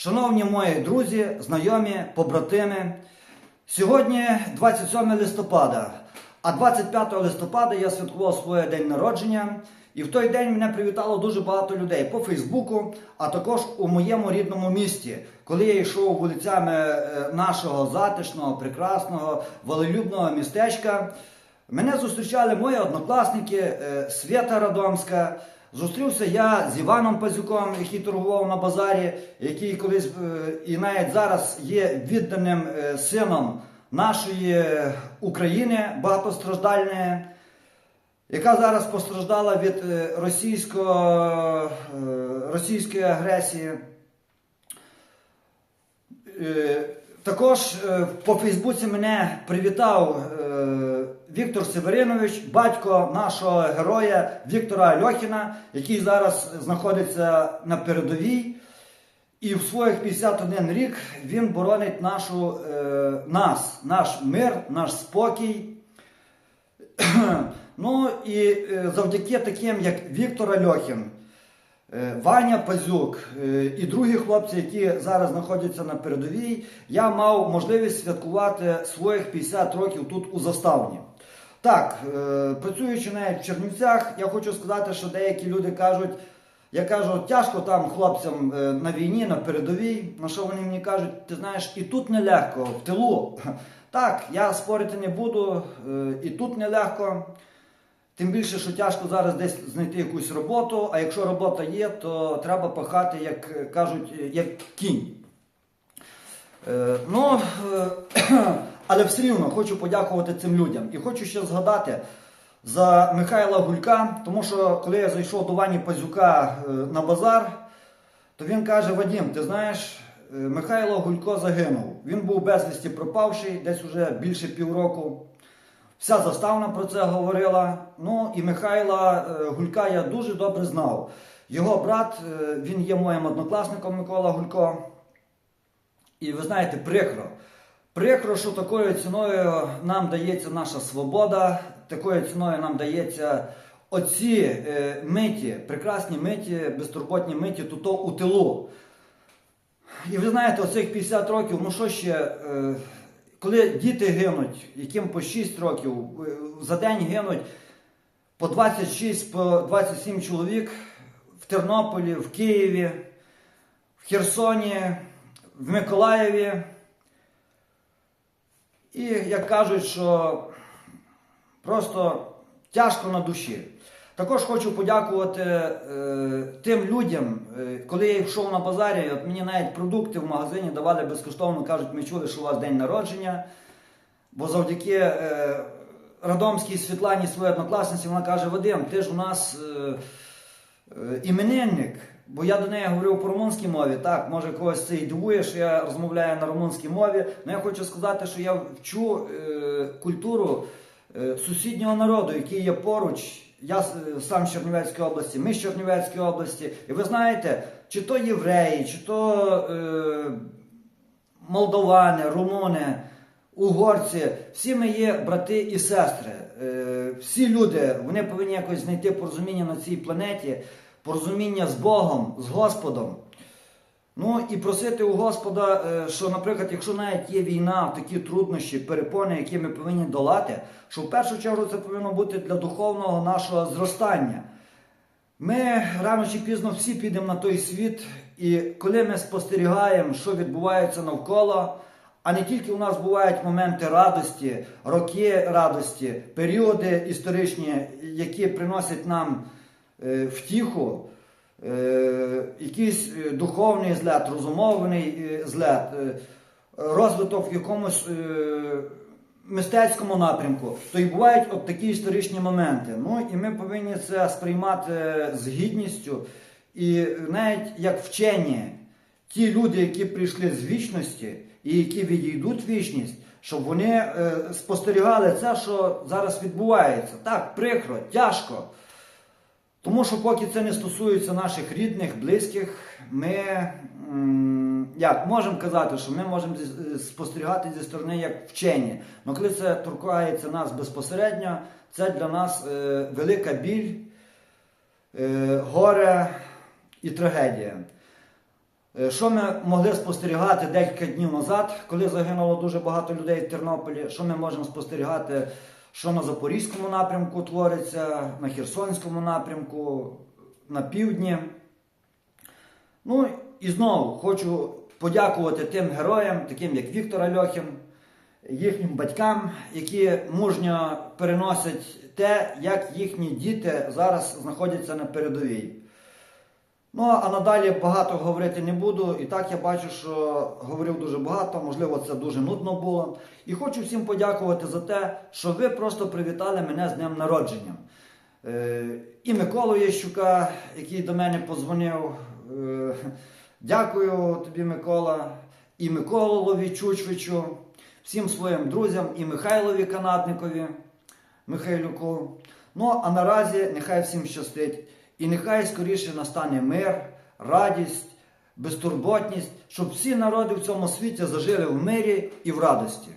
Шановні мої друзі, знайомі, побратими, сьогодні 27 листопада, а 25 листопада я святкував своє день народження, і в той день мене привітало дуже багато людей по Фейсбуку, а також у моєму рідному місті, коли я йшов вулицями е, нашого затишного, прекрасного, волелюбного містечка. Мене зустрічали мої однокласники е, Свята Радомська. Зустрівся я з Іваном Пазюком, який торгував на базарі, який колись е, і навіть зараз є відданим е, сином нашої України багатостраждальної, яка зараз постраждала від російської агресії. Також е, по Фейсбуці мене привітав е, Віктор Северинович, батько нашого героя Віктора Льохіна, який зараз знаходиться на передовій. І в своїх 51 рік він боронить нашу, е, нас, наш мир, наш спокій. ну і завдяки таким, як Віктор Альохін, е, Ваня Пазюк е, і другі хлопці, які зараз знаходяться на передовій, я мав можливість святкувати своїх 50 років тут у заставні. Так, е, працюючи в Чернівцях, я хочу сказати, що деякі люди кажуть, я кажу, тяжко там хлопцям е, на війні, на передовій. На що вони мені кажуть, ти знаєш, і тут нелегко, в тилу. Так, я спорити не буду, е, і тут нелегко. Тим більше, що тяжко зараз десь знайти якусь роботу, а якщо робота є, то треба пахати, як кажуть, як кінь. Е, ну, е, але все рівно хочу подякувати цим людям. І хочу ще згадати за Михайла Гулька, тому що коли я зайшов до Вані Пазюка е, на базар, то він каже: Вадім, ти знаєш, е, Михайло Гулько загинув. Він був безвісті пропавший, десь уже більше півроку. Вся заставна про це говорила. Ну і Михайла е, Гулька я дуже добре знав. Його брат, е, він є моїм однокласником Микола Гулько. І ви знаєте, прикро. Прикро, що такою ціною нам дається наша свобода, такою ціною нам дається оці е, миті, прекрасні миті, безтурботні миті тут у тилу. І ви знаєте, оцих 50 років, ну що ще, коли діти гинуть, яким по 6 років, е, за день гинуть по 26, по 27 чоловік в Тернополі, в Києві, в Херсоні, в Миколаєві. І як кажуть, що просто тяжко на душі. Також хочу подякувати е, тим людям, е, коли я йшов на базарі, от мені навіть продукти в магазині давали безкоштовно, кажуть, ми чули, що у вас день народження. Бо завдяки е, Радомській Світлані, своїй однокласниці, вона каже: Вадим, ти ж у нас е, е, іменинник. Бо я до неї говорив по румунській мові. Так, може когось це і дивує, що я розмовляю на румунській мові. Але я хочу сказати, що я вчу е, культуру е, сусіднього народу, який є поруч. Я е, сам з Чернівецької області, ми з Чернівецької області. І ви знаєте, чи то євреї, чи то е, молдовани, румуни, угорці, всі ми є брати і сестри. Е, всі люди вони повинні якось знайти порозуміння на цій планеті, порозуміння з Богом, з Господом. Ну і просити у Господа, е, що, наприклад, якщо навіть є війна, такі труднощі, перепони, які ми повинні долати, що в першу чергу це повинно бути для духовного нашого зростання. Ми рано чи пізно всі підемо на той світ, і коли ми спостерігаємо, що відбувається навколо, а не тільки у нас бувають моменти радості, роки радості, періоди історичні, які приносять нам е, втіху, якийсь е, духовний злет, розумовний е, злет, е, розвиток в якомусь е, мистецькому напрямку, то і бувають от такі історичні моменти. Ну і ми повинні це сприймати з гідністю. І навіть як вчені, ті люди, які прийшли з вічності і які відійдуть в вічність, щоб вони е, спостерігали це, що зараз відбувається. Так, прикро, тяжко. Тому що поки це не стосується наших рідних, близьких, ми як можемо казати, що ми можемо спостерігати зі сторони як вчені. Але коли це торкається нас безпосередньо, це для нас е, велика біль, е, горе і трагедія. Е, Що ми могли спостерігати декілька днів назад, коли загинуло дуже багато людей в Тернополі? Що ми можемо спостерігати, що на Запорізькому напрямку твориться, на Херсонському напрямку, на півдні? Ну і знову хочу подякувати тим героям, таким як Віктор Альохін, їхнім батькам, які мужньо переносять те, як їхні діти зараз знаходяться на передовій. Ну, а надалі багато говорити не буду. І так я бачу, що говорив дуже багато, можливо, це дуже нудно було. І хочу всім подякувати за те, що ви просто привітали мене з днем народження. Е, І Миколу Єщука, який до мене подзвонив. Е, Дякую тобі, Микола, і Миколові Чучвичу, всім своїм друзям, і Михайлові Канатникові, Михайлюку. Ну, а наразі нехай всім щастить. І нехай скоріше настане мир, радість, безтурботність, щоб всі народи в цьому світі зажили в мирі і в радості.